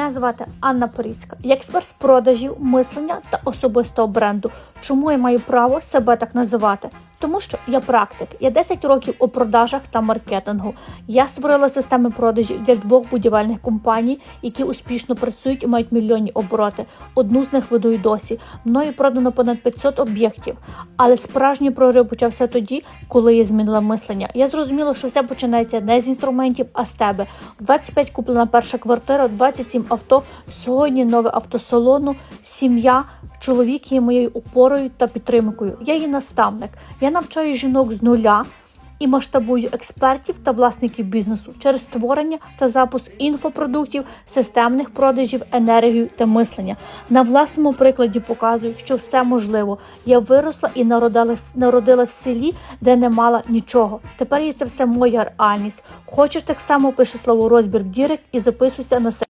Мене звати Анна Поріцька. Експерт з продажів, мислення та особистого бренду. Чому я маю право себе так називати? Тому що я практик. Я 10 років у продажах та маркетингу. Я створила системи продажів для двох будівельних компаній, які успішно працюють і мають мільйонні обороти. Одну з них веду й досі. Мною продано понад 500 об'єктів. Але справжній прорив почався тоді, коли я змінила мислення. Я зрозуміла, що все починається не з інструментів, а з тебе. В 25 куплена перша квартира, 27 авто. Сьогодні нове автосалону, сім'я. Чоловік є моєю опорою та підтримкою. Я її наставник. Я навчаю жінок з нуля і масштабую експертів та власників бізнесу через створення та запуск інфопродуктів, системних продажів, енергію та мислення. На власному прикладі показую, що все можливо. Я виросла і народила, народила в селі, де не мала нічого. Тепер є це все моя реальність. Хочеш так само пиши слово розбір дірек і записуйся на